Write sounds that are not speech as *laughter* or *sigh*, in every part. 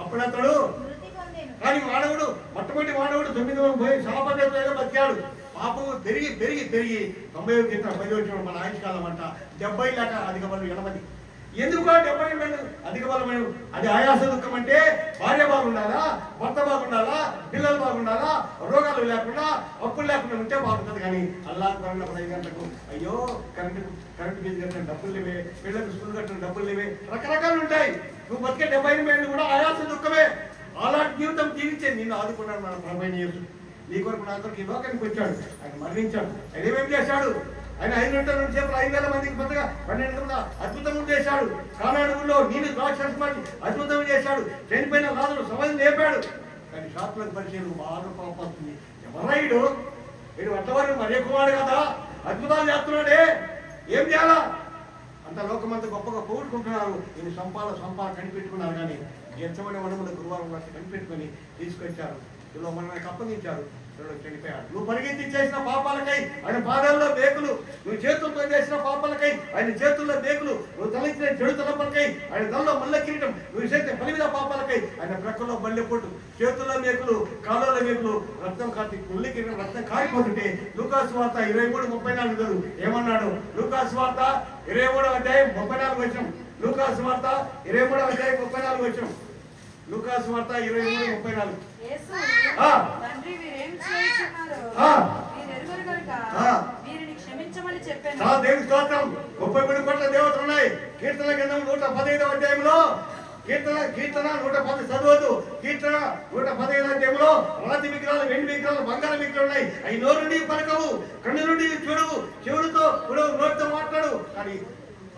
అప్పుడు అతడు కానీ మానవుడు మొట్టమొదటి మానవుడు తొమ్మిది వందల పోయి శాపగ్రస్తుడిగా బతికాడు. పాపము పెరిగి పెరిగి పెరిగి తొంభై గీత పది వచ్చిన మన ఆయుష్కాలం అంట డెబ్బై లేక అధిక బలం ఎనభై. ఎందుకు ఆ అధిక బలమైన అది ఆయాస దుఃఖం అంటే భార్య బాగుండాలా? భర్త బాగుండాలా? పిల్లలు బాగుండాలా? రోగాలు లేకుండా అప్పులు లేకుండా ఉంటే బాగుంటుంది కానీ అల్లా కరెంట్ అప్పుడు ఐదు గంటలకు అయ్యో కరెంటు కరెంటు బిల్ కట్టిన డబ్బులు లేవే పిల్లలకు స్కూల్ కట్టిన డబ్బులు లేవే రకరకాలు ఉంటాయి. నువ్వు బతికే డెబ్బై కూడా ఆయాస దుఃఖమే. అలాంటి జీవితం జీవించే నిన్ను ఆదుకున్నాడు మన ప్రభైన నీ కొరకు నా కొరకు ఈ లోకానికి వచ్చాడు. ఆయన మరణించాడు. ఆయన ఏమేం చేశాడు? ఆయన ఐదు గంటల రెండు చేపలు ఐదు వేల మందికి బతగా పన్నెండు అద్భుతం చేశాడు. కానాడుగుల్లో నీళ్ళు ద్రాక్షి అద్భుతం చేశాడు. చనిపోయిన రాజులు సమయం లేపాడు. కానీ శాస్త్రులకు పరిచయం బాగా పాపస్తుంది ఎవరైడు వీడు అట్టవారు మరే కుమారుడు కదా? అద్భుతాలు చేస్తున్నాడే. ఏం చేయాలా? అంత లోకమంతా గొప్పగా పోగొట్టుకుంటున్నారు. ఈయన సంపాల సంపా కనిపెట్టుకున్నారు కానీ ఎంచమని వనములు గురువారం కనిపెట్టుకొని తీసుకొచ్చారు. ఇలా మనకి అప్పగించారు. చెడిపోయాడు నువ్వు పరిగెత్తి చేసిన పాపాలకై ఆయన పాదాల్లో బేకులు నువ్వు చేతులతో చేసిన పాపాలకై ఆయన చేతుల్లో బేకులు నువ్వు తలెత్తిన చెడు తలపలకై ఆయన తలలో మల్ల కిరీటం నువ్వు చేసిన పలివిన పాపాలకై ఆయన ప్రక్కలో మల్లెపోటు చేతుల్లో మేకులు కాళ్ళలో మేకులు రక్తం కాటి ముల్లి కిరీటం రక్తం కారిపోతుంటే లూకాసు వార్త ఇరవై మూడు ముప్పై నాలుగు గారు ఏమన్నాడు? లూకాసు వార్త ఇరవై మూడో అధ్యాయం ముప్పై నాలుగు వచ్చిన లూకాసు వార్త ఇరవై మూడో అధ్యాయం ముప్పై నాలుగు వచ్చిన లూకాసు వార్త ఇరవై మూడు ముప్పై నాలుగు. దేవుని స్తోత్రం. ముప్పై మూడు కోట్ల దేవతలు ఉన్నాయి. కీర్తన గ్రంథం నూట పదహైదవ అధ్యాయంలో కీర్తన కీర్తన నూట పది చదవద్దు. కీర్తన నూట పదహైదు అధ్యాయంలో రాతి విగ్రహాలు వెండి విగ్రహాలు బంగారం విగ్రహాలు ఉన్నాయి. అవి నోరు నుండి పలకవు కన్ను నుండి చూడవు. చూడవు నోటితో మాట్లాడు కానీ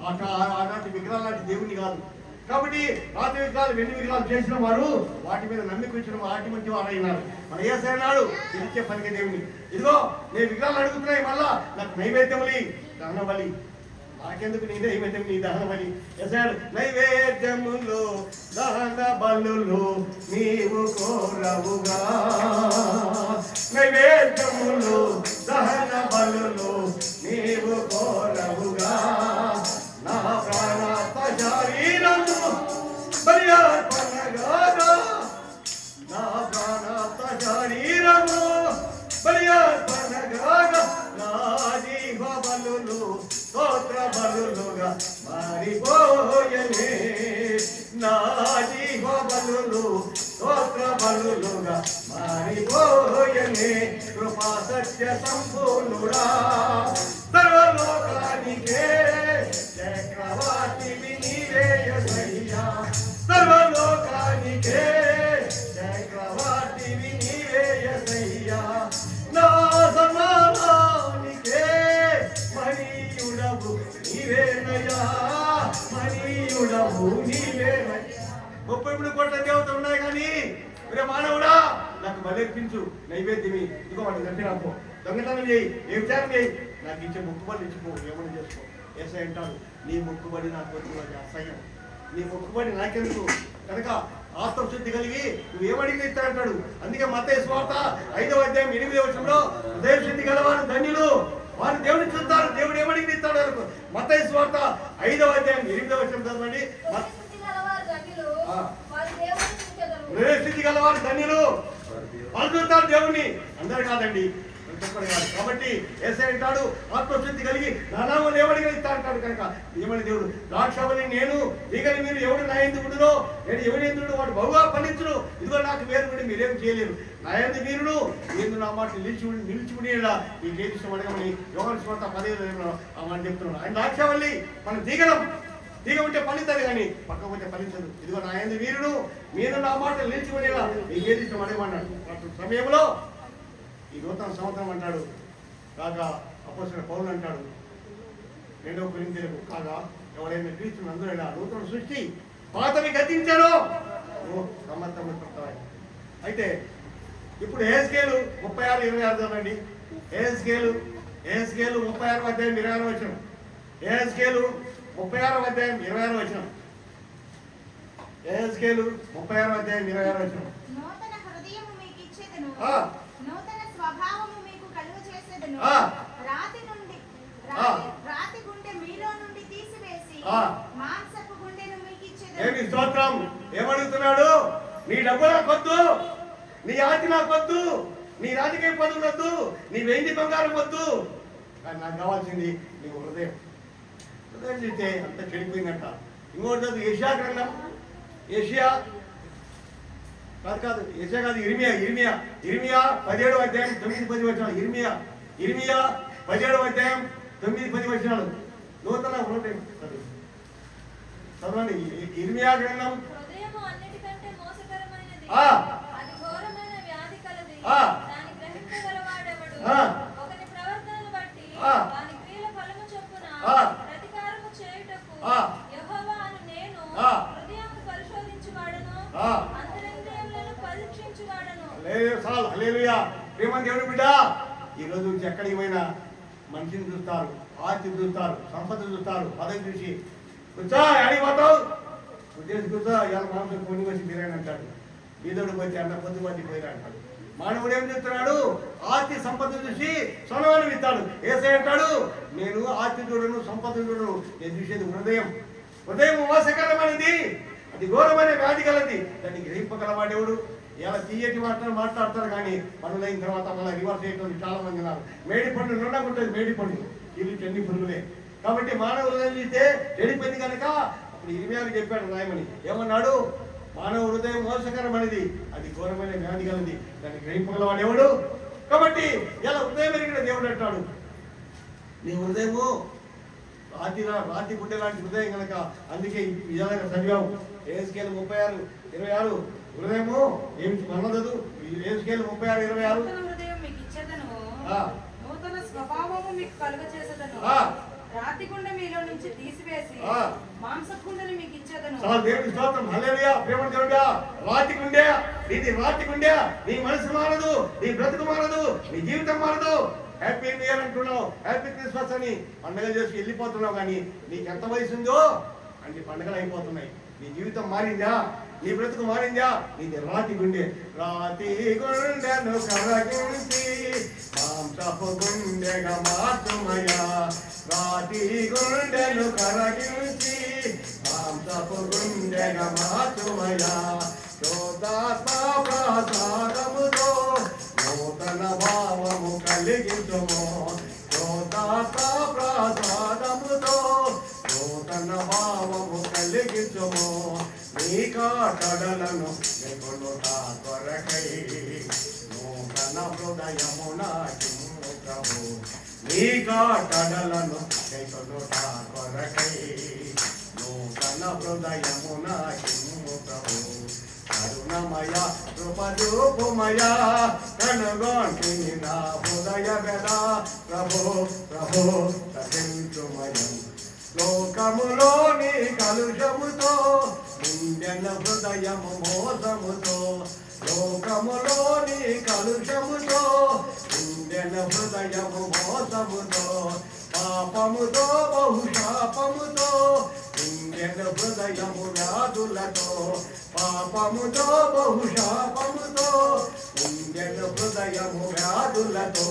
ఆ- విగ్రహాలు లాంటి దేవుని కాదు. కాబట్టి రాతి విగ్రహాలు వెండి విగ్రహాలు చేసిన వారు వాటి మీద నమ్మిక ఉంచిన వాటి మంచి వారైనారు మన ఏ సైనాడు ఇచ్చే పనికి దేవుని. ఇదిగో నేను విగ్రహాలు అడుగుతున్నాయి మళ్ళా నాకు నైవేద్యములి దహన బలి. నాకెందుకు నీ నైవేద్యం నీ దహన బలి? ఎసాడు నైవేద్యములు దహన బలు నీవు కోరవుగా. నైవేద్యములు దహన బలు నీవు కోరవుగా. మారిపోయనే నా జీవ బలులు స్తోత్ర బలులుగా మారిపోయనే కృపా సత్య సంపూర్ణుడా సర్వలోకానికే చక్రవర్తివి నీవే యేసయ్యా ముప్పై మూడు కోట్ల దేవతలు ఉన్నాయి కానీ ఒరే మానవుడా నాకు బలర్పించు నైవేద్యమి ఇదిగో వాడిని చంపినాపో దొంగతనం చేయి ఏ విచారం చేయి? నాకు ఇచ్చే మొక్కుబడి ఇచ్చిపో ఏమని చేసుకో? ఏసై అంటాడు నీ మొక్కుబడి నాకు అది అసహ్యం. నీ మొక్కుబడి నాకెందుకు? కనుక ఆత్మశుద్ధి కలిగి నువ్వు ఏమడిగిన ఇస్తాడంటాడు అందుకే మత స్వార్థ ఐదవ అధ్యాయం ఎనిమిదవ వచనంలో హృదయ శుద్ధి గలవారు ధన్యులు వారు దేవుని చూస్తారు దేవుడు ఏమడిగిన ఇస్తాడు అనుకో. మత స్వార్థ ఐదవ అధ్యాయం ఎనిమిదవ వచనం చదవండి మత- శక్తి గలవారు ధన్యులు, ఆ. వారు దేవుని చూచెదరు. హృదయ స్థితి గలవారు ధన్యులు. వాళ్ళు చూస్తారు దేవుణ్ణి. అందరు కాదండి. కాదు కాబట్టి ఏసై అంటాడు ఆత్మశుద్ధి కలిగి నానామని నామం ఇస్తా అంటాడు కనుక. ఏమని దేవుడు. ద్రాక్షవల్లి నేను దిగని మీరు ఎవడు నా ఎందుకుడునో నేను ఎవరి ఎందుడు వాడు బహుగా పండించును. ఇదిగో నాకు వేరు కూడా మీరేం చేయలేరు. నా ఎందు వీరుడు నేను నా మాట నిలిచి నిలిచిముడిలా ఈ కేసు అడగమని యోగ స్వార్థ పదిహేను ఆ మాట చెప్తున్నాడు. ఆయన ద్రాక్షవల్లి మనం దిగడం దిగ ఉంటే ఫలితది కానీ పక్క ఉంటే ఫలించదు ఇదిగో నా ఏంది వీరుడు మీరు నా మాట నిలిచిపోయేలా నీకు ఏది ఇష్టం అడగమన్నాడు సమయంలో ఈ నూతన సంవత్సరం అంటాడు కాక అపోసిన పౌరులు అంటాడు రెండో కొరింతలకు కాగా ఎవరైనా క్రీస్తుని అందరూ నూతన సృష్టి పాతవి గతించారు సమర్థమవుతాయి అయితే ఇప్పుడు ఏస్కేలు స్కేలు ముప్పై ఆరు ఇరవై ఆరు చదవండి. ఏస్కేలు స్కేలు స్కేలు ముప్పై ఆరు అధ్యాయం ఇరవై ఆరు వచ్చిన. ఏస్కేలు స్కేలు ముప్పై ఆరో అధ్యాయం ఇరవై ఆరో వచ్చిన ముప్పై ఆరో అధ్యాయం ఇరవై ఆరో వచ్చిన. రాతి నుండి ఆ. రాతి రాతి గుండె మీలో నుండి తీసివేసి ఆ. మాంసపు గుండెను మీకు ఇచ్చేదను ఏమి స్తోత్రం? ఏమడుగుతున్నాడు? నీ డబ్బు నాకొద్దు నీ ఆస్తి నాకొద్దు నీ రాజకీయ పదవులు వద్దు. నీ వెండి బంగారం వద్దు. కానీ నాకు కావాల్సింది నీ హృదయం. చూస్తే అంత చెడిపోయిందంట. ఇంకోటి చదువు ఏషియా గ్రంథం ఏషియా కాదు కాదు ఏషియా కాదు ఇరిమియా ఇరిమియా. ఇరిమియా పదిహేడు అధ్యాయం తొమ్మిది పది వచ్చినాడు ఇరిమియా ఇరిమియా పదిహేడు అధ్యాయం తొమ్మిది పది వచ్చినాడు నూతన హృదయం చదువు. చదవండి. ఇరిమియా గ్రంథం ఆ. అది ఘోరమైన వ్యాధి కలది ఆ. దాని గ్రహించగలవాడెవడు ఆ. ఒకని ప్రవర్తనను బట్టి ఆ. వాని క్రియల ఫలము చొప్పున ఆ. ప్రతికారము చేయుటకు ఆ. యెహోవా అను నేను ఆ. హృదయము పరిశోధించువాడను ఆ. అంతరింద్రియములను పరీక్షించువాడను లేదు ప్రేమ దేవుడు బిడ్డ ఈ రోజు నుంచి ఎక్కడికి పోయినా మనిషిని చూస్తారు ఆస్తి చూస్తారు సంపద చూస్తారు పదవి చూసి కూర్చో అడిగి పోతావు? ఉద్దేశం కూర్చో ఇవాళ మాంసం కొన్ని వచ్చి బిర్యానీ అంటాడు. ఈదోడు పోతే అన్న పొద్దు పట్టి పోయిరా అంటాడు. మానవుడు ఏం చెప్తున్నాడు ఆస్తి సంపద చూసి సొనవాను ఇస్తాడు ఏసై అంటాడు నేను ఆస్తి చూడను సంపద చూడను. నేను చూసేది హృదయం. హృదయం మోసకరమైనది. అది ఘోరమైన వ్యాధి కలది. దాన్ని గ్రహింపగలవాడేవుడు? ఇలా తీయటి మాటలు మాట్లాడతారు కానీ పనులు అయిన తర్వాత మళ్ళీ రివర్స్ చేయటం చాలా మంది ఉన్నారు. మేడి పండు నుండకుంటుంది మేడి పండు. ఇది చెన్ని పురుగులే. కాబట్టి మానవ హృదయం చూస్తే చెడిపోయింది కనుక అప్పుడు ఇరిమియాకు చెప్పాడు రాయమని ఏమన్నాడు? మానవ హృదయం మోసకరమైనది. అది ఘోరమైన వ్యాధి కలది. దాన్ని గ్రహింపగలవాడు ఎవడు? కాబట్టి ఇలా హృదయం ఎరిగిన దేవుడు అంటాడు. నీ హృదయము రాతి రాతి గుండె లాంటి హృదయం కనుక అందుకే ఈ విధానంగా చదివాము. ఏ స్కేల్ ముప్పై ఆరు ఇరవై ఆరు. హృదయము ఏమి మన్నదదు ఏ స్కేల్ ముప్పై ఆరు ఇరవై ఆరు? హృదయం మీకు ఇచ్చేదను. నూతన స్వభావము మీకు కలుగ చేసేదను ఆ. రాతి గుండె మీలో నుంచి తీసివేసి గుండెని మీకు ఇచ్చేదను. దేవుడి స్తోత్రం. హల్లెలూయా. ప్రేమ దేవుడా రాతి గుండె నీది రాతి గుండె. నీ మనసు మారదు నీ బ్రతుకు మారదు నీ జీవితం మారదు. హ్యాపీ న్యూ ఇయర్ అంటున్నావు. హ్యాపీ క్రిస్మస్ అని పండగ చేసి వెళ్ళిపోతున్నావు కానీ నీకు ఎంత వయసు ఉందో అన్ని పండగలు అయిపోతున్నాయి. నీ జీవితం మారిందా? నీ బ్రతుకు మారిందా? నీది రాతి గుండె. రాతి గుండెను కరగించి మాంసపు గుండెగా మార్చుమయ్యా. రాతి గుండెను కరగించి మాంసపు గుండెగా మార్చుమయ్యా. శోధాత్మ నీ కాటడలను నెగులుట కొరకై నూతన హృదయమున నాకిము ప్రభు. నీ కాటడలను నెగులుట కొరకై నూతన హృదయమున నాకిము కరుణమయ కృపరూపుమయ కనుగొంటిని నా హృదయ వెద ప్రభో ప్రభో రచించుమయం లోకములోని కలుషముతో నిండెన హృదయము మోసముతో లోకములోని కలుషముతో నిండెన హృదయము మోసముతో పాపముతో బహుశాపముతో నిండెన హృదయము వ్యాధులతో పాపముతో బహుశాపముతో నిండెన హృదయము వ్యాధులతో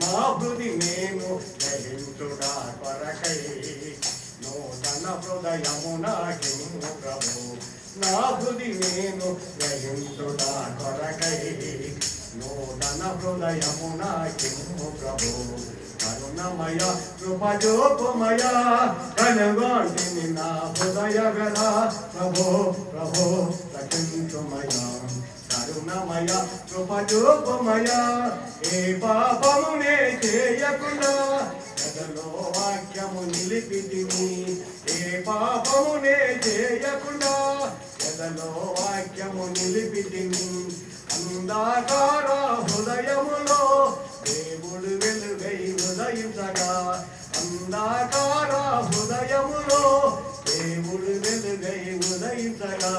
నా హృది నేను గ్రహించుడా కొరకై నూతన హృదయము నాకిము ప్రభు. నా నేను గ్రహించుడా కొరకై నూతన హృదయము నాకిము ప్రభు కరుణమయ కృపజోపమయ కనుగొంటిని నా హృదయ గల ప్రభో ప్రభో రక్షించుమయ కరుణమయ కృపజోపమయ ఏ పాపమునే చేయకుండా కథలో వాక్యము నిలిపితిని ఏ పాపమునే చేయకుండా ఎదలో వాక్యము నిలిపితిని. అందాకార హృదయములో దేవుడు వెలుగై ఉదయించగా అందాకార హృదయములో దేవుడు వెలుగై ఉదయించగా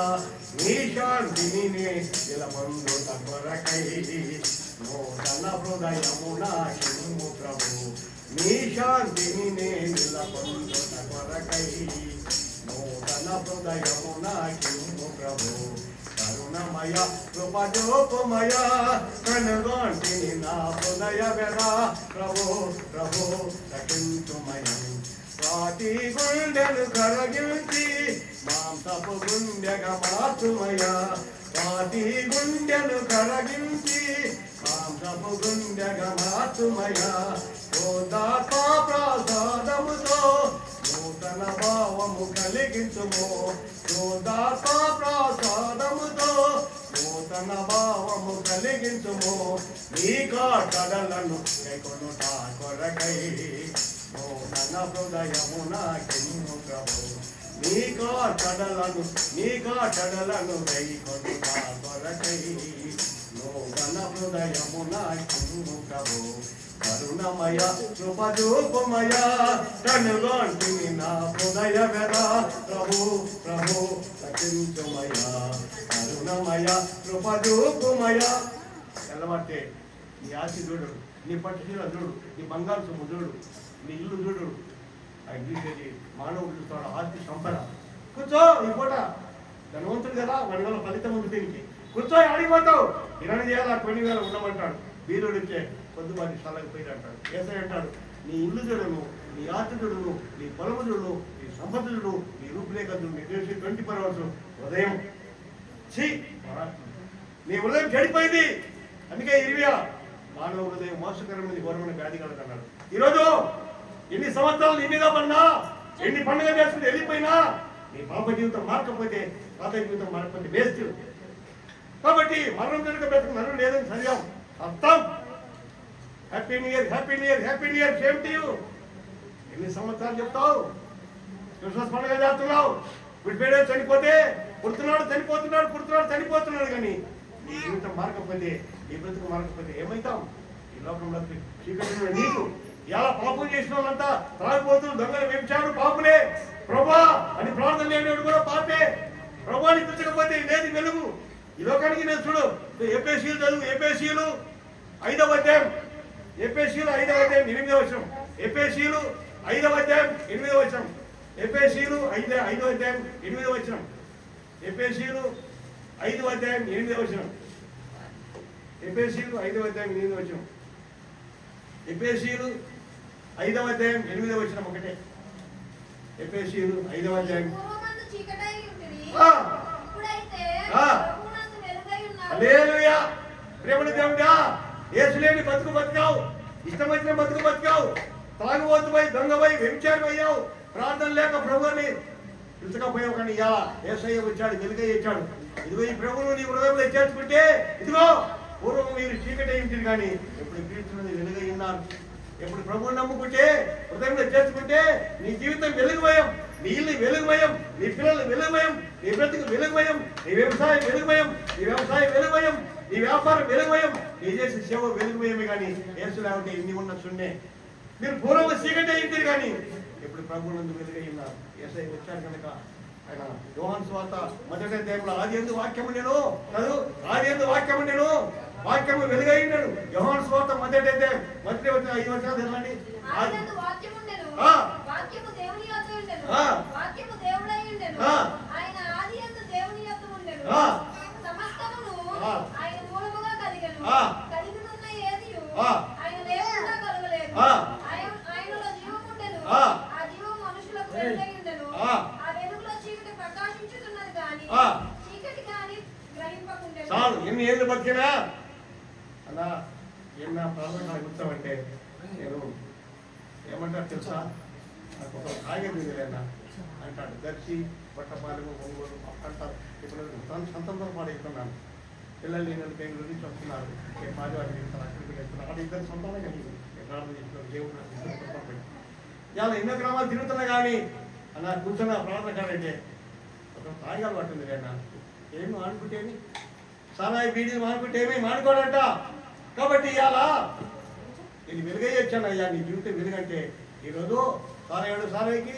నీ శాంతిని నిలమందుట కొరకై నూతన హృదయము నాకిము ప్రభు. నీ శాంతిని నిలమందుట కొరకై నూతన హృదయము నాకిము ప్రభు. కరుణమయ కృపజోపమయ కనుగొంటిని నా హృదయ వెరా. ప్రభు ప్రభు రక్షించుమయం రాతి గుండెను కరగించి మాంసపు గుండెగా మార్చుమయ్యా రాతి గుండెను కరగించి మాంసపు గుండెగా మార్చుమయ్యా ఓదాత్మ ప్రసాదముతో నూతన భావము కలిగించుము. ఓదాత్మ ప్రసాదముతో నూతన భావము కలిగించుము. నీ కాటలను కైకొనుట కొరకై నూతన హృదయమున కిన్ను ప్రభు. నీ కాటలను నీ కాటలను కైకొనుట కొరకై నూతన హృదయమున కిన్ను ప్రభు. కరుణమయ కృపరూపమయ కనుగొంటిని నా హృదయ వెదా. ప్రభు ప్రభు సచించుమయ కరుణమయ కృపరూపమయ. తెల్లవారితే నీ ఆశి చూడు నీ పట్టు చీర చూడు నీ బంగారు సొమ్ము చూడు నీ ఇల్లు చూడు. అది మానవుడు చూస్తాడు ఆస్తి సంపద కూర్చో ఈ పూట. ధనవంతుడు కదా వనగల ఫలితం ఉంది దీనికి. కూర్చో ఆడిపోతావు ఇరవై వేల కొన్ని వేల ఉండమంటాడు. వీరుడు ఇచ్చే కొద్దిమంది స్థలానికి పోయి అంటాడు. ఏసై అంటాడు నీ ఇల్లు చూడను నీ ఆస్తి నీ పొలము చూడు నీ సంపదుడు నీ రూపురేఖ చూడు నీ దేశం ట్వంటీ ఫోర్ అవర్స్ ఉదయం. ఛీ నీ ఉదయం చెడిపోయింది. అందుకే ఇరివియా మానవ హృదయం మోసకరమైన ఘోరమైన వ్యాధి కలగన్నాడు ఈరోజు ఎన్ని సంవత్సరాలు నీ మీద పడినా ఎన్ని పండుగ చేసుకుని వెళ్ళిపోయినా నీ పాప జీవితం మారకపోతే పాత జీవితం మారకపోతే వేస్ట్. కాబట్టి మరణం కనుక బ్రతకు మరణం లేదని సరిగా అర్థం. Happy new year happy new year happy new year same to you ఎన్ని సంవత్సరాలు చెప్తావు? క్రిస్మస్ పండుగ చేస్తున్నావు. విడిపోయాడు చనిపోతే పుడుతున్నాడు చనిపోతున్నాడు పుడుతున్నాడు చనిపోతున్నాడు కానీ నీ జీవితం మారకపోతే నీ బ్రతుకు మారకపోతే ఏమైతాం ఈ లోకంలో శ్రీకృష్ణుడు నీకు ఎలా పాపం చేసిన వాళ్ళంతా త్రాగిపోతూ దొంగలు వేపించాడు పాపులే. ప్రభా అని ప్రార్థన లేనివాడు కూడా పాపే. ప్రభాని పిలిచకపోతే లేదు వెలుగు. ఈ లోకానికి నేను చూడు ఏపీసీలు చదువు ఏపీసీలు ఐదవ అధ్యాయం. ఏపీసీలు ఐదవ అధ్యాయం ఎనిమిదవ వచనం. ఏపీసీలు ఐదవ అధ్యాయం ఎనిమిదవ వచనం. ఏపీసీలు ఐదు ఐదవ అధ్యాయం ఎనిమిదవ వచనం. ఏపీసీలు ఐదవ అధ్యాయం ఎనిమిదవ వచనం. ఏపీసీలు ఐదవ అధ్యాయం ఎనిమిదవ వచనం. ఏపీసీలు ఐదవ అధ్యాయం ఎనిమిదవ వచనం ఒకటే. ఏపీసీలు ఐదవ అధ్యాయం. ప్రేమని దేవుడా! ఏసులేని బతుకు బతికావు. ఇష్టం వచ్చిన బతుకు బతికావు. తాగుబోతుపై దొంగపై వ్యభిచారం అయ్యావు ప్రార్థన లేక ప్రభుని పిలుచకపోయావు కానీ ఇలా ఏసయ్య వచ్చాడు వెలుగై ఇచ్చాడు ఇదిగో ఈ ప్రభువును నీ హృదయంలో చేర్చుకుంటే ఇదిగో పూర్వం మీరు చీకటి అయింది కానీ ఇప్పుడు క్రీస్తుని వెలుగై ఉన్నారు. ఎప్పుడు ప్రభువుని నమ్ముకుంటే హృదయంలో చేర్చుకుంటే నీ జీవితం వెలుగుమయం నీ ఇల్లు వెలుగుమయం నీ పిల్లలు వెలుగుమయం నీ బ్రతుకు వెలుగుమయం నీ వ్యవసాయం వెలుగుమయం నీ వ్యవసాయం వెలుగుమయం. నీ వ్యాపారం వెలుగుమయం. నీ చేసే సేవ వెలుగుమయమే కానీ యేసు లేకపోతే ఇన్ని ఉన్న సున్నే మీరు పూర్వం చీకటి అయింది కానీ. ఇప్పుడు ప్రభు నందు వెలుగై ఉన్నారు. ఏసై వచ్చారు కనుక ఆయన యోహాన్ స్వార్త మొదటి అధ్యాయంలో ఆది ఎందు వాక్యము నేను? కాదు ఆది ఎందు వాక్యము నేను? వాక్యము వెలుగై ఉన్నాడు. యోహాన్ స్వార్త మొదటి అధ్యాయం. మొదటి వచ్చిన ఐదు వర్షాలు తెలండి. వాక్యము దేవుని చాలు ఎన్ని ఏళ్ళు బతికినా? అలా ఎన్న ప్రార్థన కూర్చోమంటే నేను ఏమంటారు తెలుసా? నాకు ఒక కాగే దిగులేనా అంటాడు దర్శి పట్టపాలెము ఒంగోలు అంటారు ఇప్పుడు సొంతంతో పాడైతున్నాను పిల్లలు నేను బెంగళూరు నుంచి వస్తున్నారు. ఏ మాదివారి వెళ్తాను అక్కడికి వెళ్తున్నాను అక్కడ ఇద్దరు సొంతంగా కలిగింది ప్రార్థన చేస్తున్నారు దేవుడు ఇవాళ ఎన్నో గ్రామాలు తిరుగుతున్నా కానీ అలా కూర్చున్న ప్రార్థన కాదంటే ఒక తాయిగా పట్టింది లేనా ఏమి మానుకుంటేమి? సారాయి బీడీలు మానుకుంటేమి? మానుకోడంట. కాబట్టి ఇవాళ నేను వెలుగై అయ్యా నీ జీవితం వెలుగంటే ఈరోజు సారాయుడు సారాయికి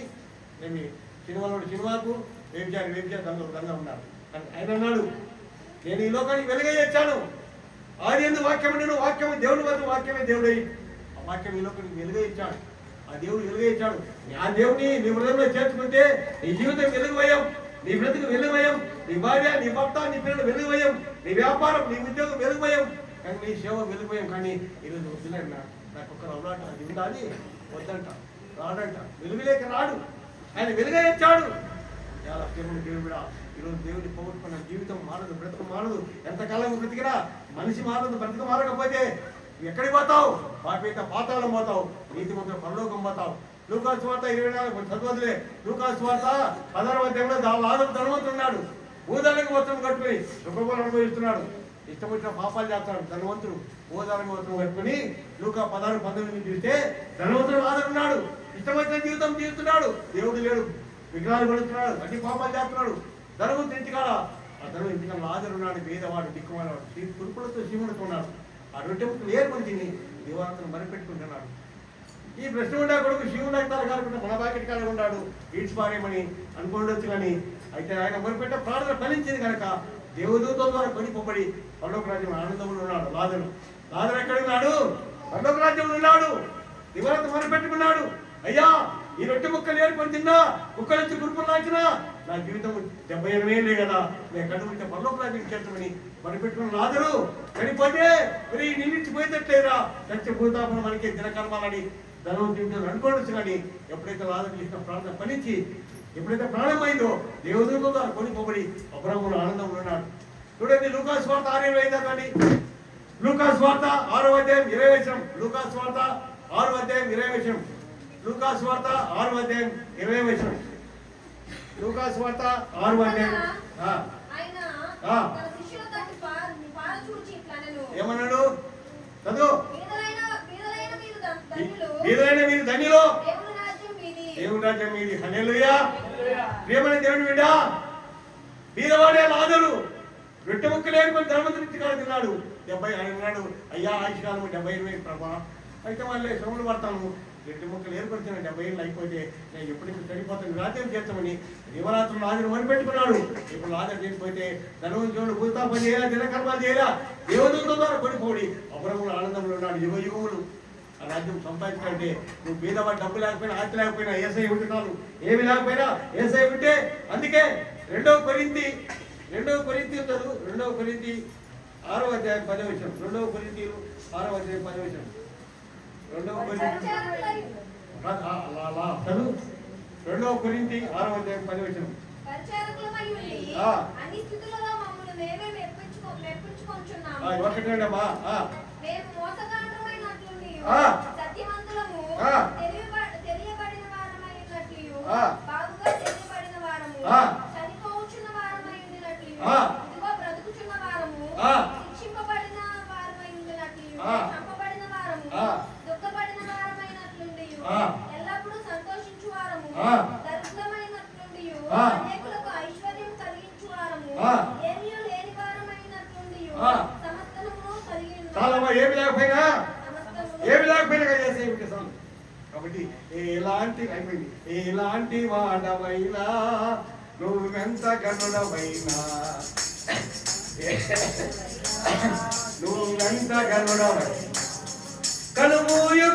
ఏమి సినిమాలోడు సినిమాకు వేపించారు వేపించారు దొంగలు దొంగ ఉన్నారు. ఆయన అన్నాడు నేను ఈ లోకానికి వెలుగై వచ్చాను. ఆది వాక్యం నేను వాక్యం దేవుని వద్ద వాక్యమే దేవుడై. ఆ వాక్యం ఈ లోకానికి వెలుగై ఇచ్చాడు ఆ దేవుడు వెలుగై ఇచ్చాడు ఆ దేవుని నీ హృదయంలో చేర్చుకుంటే నీ జీవితం వెలుగుమయం నీ బ్రతుకు వెలుగుమయం నీ భార్య నీ భర్త నీ పిల్లలు వెలుగుమయం నీ వ్యాపారం నీ ఉద్యోగం వెలుగుమయం. కానీ నీ సేవ వెలుగుమయం. కానీ ఈరోజు వద్దులేనా నాకు ఒక అలవాటు అది ఉండాలి వద్దంట రాడంట వెలుగులేక రాడు. ఆయన వెలుగై ఇచ్చాడు చాలా దేవుడు దేవుడా ఈరోజు దేవుడి పోగొట్టుకున్న జీవితం మారదు బ్రతుకు మారదు. ఎంతకాలం బ్రతికినా మనిషి మారదు బ్రతుకు మారకపోతే ఎక్కడికి పోతావు? పాపేత పాతాళం పోతావు నీతి మంత్ర పరలోకం పోతావు. లూకాస్ వార్త ఇరవై నాలుగు చదవదులే. లూకాస్ వార్త పదహారు అధ్యాయంలో దాని ఆదరు ధనవంతున్నాడు భూదానికి వస్త్రం కట్టుకుని సుఖపోలు అనుభవిస్తున్నాడు. ఇష్టం వచ్చిన పాపాలు చేస్తాడు ధనవంతుడు. భూదానికి వస్త్రం కట్టుకుని లూకా పదహారు పంతొమ్మిది చూస్తే ధనవంతుడు ఆదరున్నాడు ఇష్టం వచ్చిన జీవితం జీవిస్తున్నాడు. దేవుడు లేడు. విగ్రహాలు పడుతున్నాడు అన్ని పాపాలు చేస్తున్నాడు. ధనవంతుడు ఇంటికాడ ఆ ధనం ఇంటికాడ లాజరున్నాడు పేదవాడు దిక్కుమాలవాడు. శ్రీ కురుపులతో శివుడితో ఉన్నాడు. ఆ రొట్టె ముక్కలు ఏర్పడి తిని దేవాలయం మరిపెట్టుకుంటున్నాడు. ఈ ప్రశ్న ఉండే కొడుకు శివుడు అవుతారు కాకుండా మన బాకెట్ కాడ ఉన్నాడు. ఈడ్చి పారేయమని అనుకోండొచ్చు కానీ అయితే ఆయన మరిపెట్ట ప్రార్థన ఫలించింది కనుక దేవదూతం ద్వారా కొనిపోబడి పల్లొక రాజ్యం ఆనందంలో ఉన్నాడు లాదరు లాదరు ఎక్కడ ఉన్నాడు? పల్లొక రాజ్యంలో ఉన్నాడు. దివరత మరిపెట్టుకున్నాడు. అయ్యా ఈ రొట్టె ముక్కలు ఏర్పడి తిన్నా ముక్కలు నుంచి గురుపులు నాచినా నా జీవితం డెబ్బై ఎనభై ఏళ్ళే కదా. నేను కడుగుంటే పల్లొక రాజ్యం చేస్తామని మొదలుపెట్టుకున్న లాదరు చనిపోతే మరి నీ నుంచి పోయేటట్లేదా చచ్చి భూతాపన మనకి దినకర్మాలని ధనవంతుడు అనుకోవచ్చు కానీ ఎప్పుడైతే లాదరు చేసిన ప్రార్థన పనిచి ఎప్పుడైతే ప్రాణమైందో దేవదూత ద్వారా కొనిపోబడి అబ్రహ్మను ఆనందంలో ఉన్నాడు చూడండి లూకాస్ వార్త ఆరు ఇరవై ఐదు కానీ? లూకాస్ వార్త ఆరో అధ్యాయం ఇరవై విషయం లూకాస్ వార్త ఆరో అధ్యాయం ఇరవై విషయం లూకాస్ వార్త ఆరో అధ్యాయం ఇరవై వచనం. లూకాస్ వార్త ఆరో అధ్యాయం. ఆ, ఆయన ఆ. తన శిష్యులతో పార- పారచూచి ఇట్లా నేను ఏమన్నాడు? చదువు. బీదలైన మీరు ధన్యులు. దేవుని రాజ్యం మీది. హల్లెలూయా. ప్రియమైన దేవుని బిడ్డ బీదవాడే లాదరు రొట్టె ముక్కలు ఏరుకొని ధర్మంతుడి కాడ తిన్నాడు. డెబ్బై ఆయన అన్నాడు అయ్యా ఆయుష్కాలం డెబ్బై ఇరవై ప్రభా. అయితే మళ్ళీ శ్రమలు పడతాను రెండు ముక్కలు ఏర్పడుతున్న డెబ్బై ఏళ్ళు అయిపోతే నేను ఎప్పటికీ చనిపోతాను రాజ్యం చేస్తామని దివరాత్రులు లాజరు మని పెట్టుకున్నాడు. ఇప్పుడు ఆదరి చేసిపోతే ధనవంతుడు పని చేయాలా దినకర్మాలు చేయాలా? దేవదూత ద్వారా కొనిపోడి అబ్రహ్ముడు ఆనందంలో ఉన్నాడు యువ యువములు ఆ రాజ్యం సంపాదించాలంటే నువ్వు బీదవాడు డబ్బు లేకపోయినా ఆస్తి లేకపోయినా ఏసై ఉంటున్నాను ఏమి లేకపోయినా ఏసై ఉంటే అందుకే రెండవ కొరింది రెండవ కొరింది చదువు రెండవ కొరింది ఆరో అధ్యాయం పదవ విషయం రెండవ కొరింది ఆరో అధ్యాయం పదవ విషయం రెండవ రెండవ కొరింతి ఆరో అధ్యాయం పదవ విషయం పరిచారకులమై ఉండి ఆ. ఎల్లప్పుడూ సంతోషించు వారము ఆ. దరిద్రమైనట్లుండి. అనేకులకు ఐశ్వర్యం. ఏమీ లేని వారమైనట్లుండి ఆ. సమస్తమును కలిగి ఉన్నాము. చాలమ్మా ఏమి లేకపోయినా ఏమి లేకపోయినా చేసే ఉంటే చాలు కాబట్టి ఎలాంటి అయిపోయింది ఎలాంటి వాడవైనా నువ్వెంత గనుడవైనా *laughs* నువ్వెంత గనుడవైనా కనుమూయు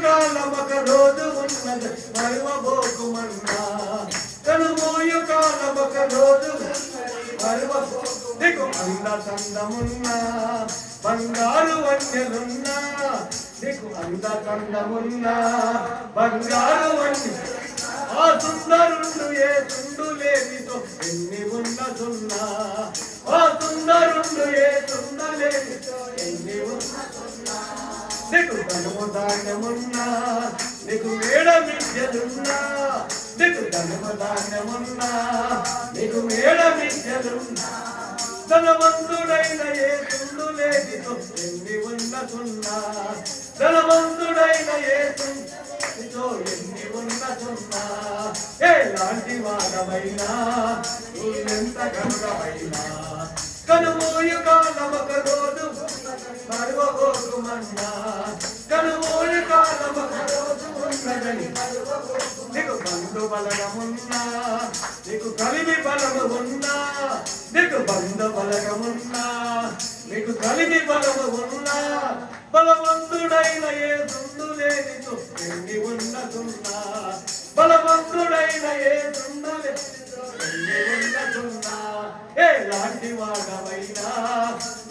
ఒక రోజు ఉన్నది మరువబోకుమన్నా కనుమూయు ఒక రోజు మరువబోకు నీకు అంద చందమున్నా బంగారు వన్యలున్నా నీకు అంద చందమున్నా బంగారు వన్య ఆ సుందరుండు ఏ తుండు లేనితో ఎన్ని ఉన్నదున్నా ఆ సుందరుండు ఏ తుండ లేనితో ఎన్ని ఉన్నదున్నా నీకు ధనము ధాన్యమున్నా నీకు మేడ విద్యలున్నా నీకు ధనము ధాన్యమున్నా నీకు మేడ విద్యలున్నా ధనవంతుడైన ఏ తుండు లేని ఎన్ని ఉన్నతున్నా. ధనవంతుడైన ఏ తుండితో ఎన్ని ఉన్నతున్నా. ఎలాంటి వాడవైనా నువ్వెంత గనుడవైనా కనుమోయు కాలమొక రోజు మరువబోకుమన్నా కనుమోయు కాలమొక రోజు ఉన్నదని నీకు బంధు బలగమున్నా నీకు కలిమి బలము ఉన్నా నీకు బంధు బలగమున్నా నీకు కలిమి బలము ఉన్నా బలవంతుడైన ఏ దుండు లేనితో ఎన్ని ఉన్నతున్నా బలవంతుడైన ఏ ఎన్ని ఉన్నతున్నా ఎలాంటి వాడవైనా?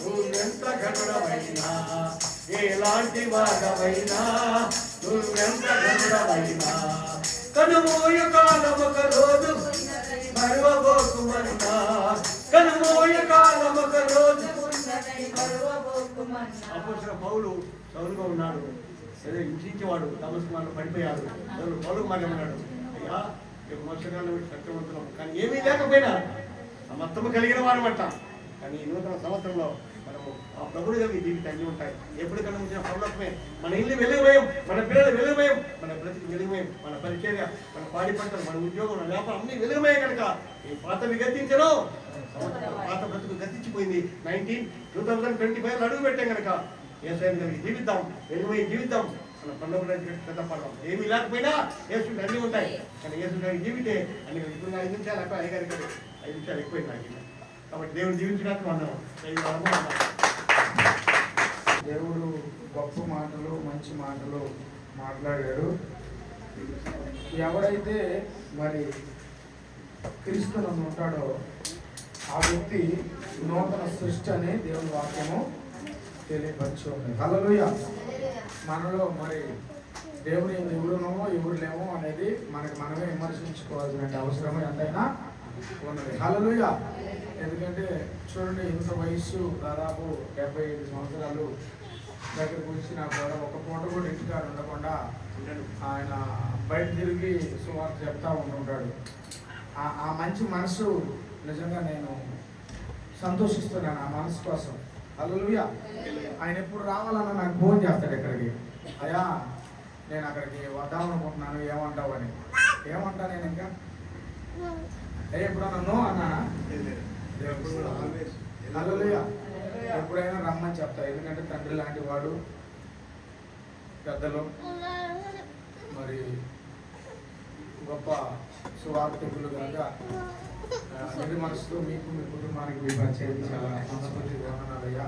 నువ్వెంత గనుడవైనా ఎలాంటి వాడవైనా? నువ్వెంత గనుడవైనా కనుమోయ కాలమొక రోజు మరువబోకుమన్నా కనుమోయ కాలమొక రోజు అపోసిన పౌలు సౌలుగా ఉన్నాడు. సరే హింసించేవాడు తమస్మాను పడిపోయాడు. సౌలు పౌలు మాట్లాడు అయ్యా ఈ మోసగాళ్ళు సత్యవంతులం. కానీ ఏమీ లేకపోయినా మొత్తము కలిగిన వారమంట. కానీ ఈ నూతన సంవత్సరంలో మనము ఆ ప్రభుడు కలిగి జీవితం అన్ని ఉంటాయి. ఎప్పుడు కనుక పౌలత్వమే. మన ఇల్లు వెలుగుమయం మన పిల్లలు వెలుగుమయం మన బ్రతికి వెలుగుమయం మన పరిచర్య మన పాడి పంటలు మన ఉద్యోగం మన వ్యాపారం అన్ని వెలుగుమయం కనుక ఈ పాతవి గతించను. పాత బ్రతుకు గతించిపోయింది. Nineteen two thousand twenty five అడుగు పెట్టాం కనుక ఏసైని కలిగి జీవిద్దాం వెలుగుమై జీవిద్దాం. మన పండుగ పెద్ద పడడం ఏమీ లేకపోయినా యేసు అన్నీ ఉంటాయి. కానీ యేసు జీవితే అన్ని ఇప్పుడు ఐదు నిమిషాలు అక్కడ అయ్యగారి ఐదు నిమిషాలు ఎక్కువైంది నాకు కాబట్టి దేవుడు జీవించడానికి మనం దేవుడు గొప్ప మాటలు మంచి మాటలు మాట్లాడాడు. ఎవడైతే మరి క్రీస్తును ఉంటాడో ఆ వ్యక్తి నూతన సృష్టి అని దేవుని వాక్యము తెలియపరిచి ఉంది మనలో మరి దేవుని ఎవరునో ఎవరు లేమో అనేది మనకి మనమే విమర్శించుకోవాల్సిన అవసరం ఎంతైనా ఉన్నది. హల్లెలూయ. ఎందుకంటే చూడండి ఇంత వయస్సు దాదాపు డెబ్బై ఐదు సంవత్సరాలు దగ్గరకు వచ్చినా కూడా ఒక పూట కూడా ఇంటికాడ ఉండకుండా ఆయన బయట తిరిగి సుమారు చెప్తా ఉంటుంటాడు ఆ- ఆ మంచి మనసు నిజంగా నేను సంతోషిస్తున్నాను ఆ మనసు కోసం. హల్లెలూయా. ఆయన ఎప్పుడు రావాలన్నా నాకు ఫోన్ చేస్తాడు ఇక్కడికి అయ్యా నేను అక్కడికి వద్దామనుకుంటున్నాను ఏమంటావు అని. ఏమంటా నేను ఇంకా? ఏ ఎప్పుడన్నా నో అన్నానా? హల్లెలూయా. ఎప్పుడైనా రమ్మని చెప్తా ఎందుకంటే తండ్రి లాంటి వాడు పెద్దలు మరి గొప్ప సువార్థకులు కనుక ఆ, నిండు మనసుతో మీకు మీ కుటుంబానికి మీ పరిచయం చాలా మనస్ఫూర్తిగా వందనాలయ్యా.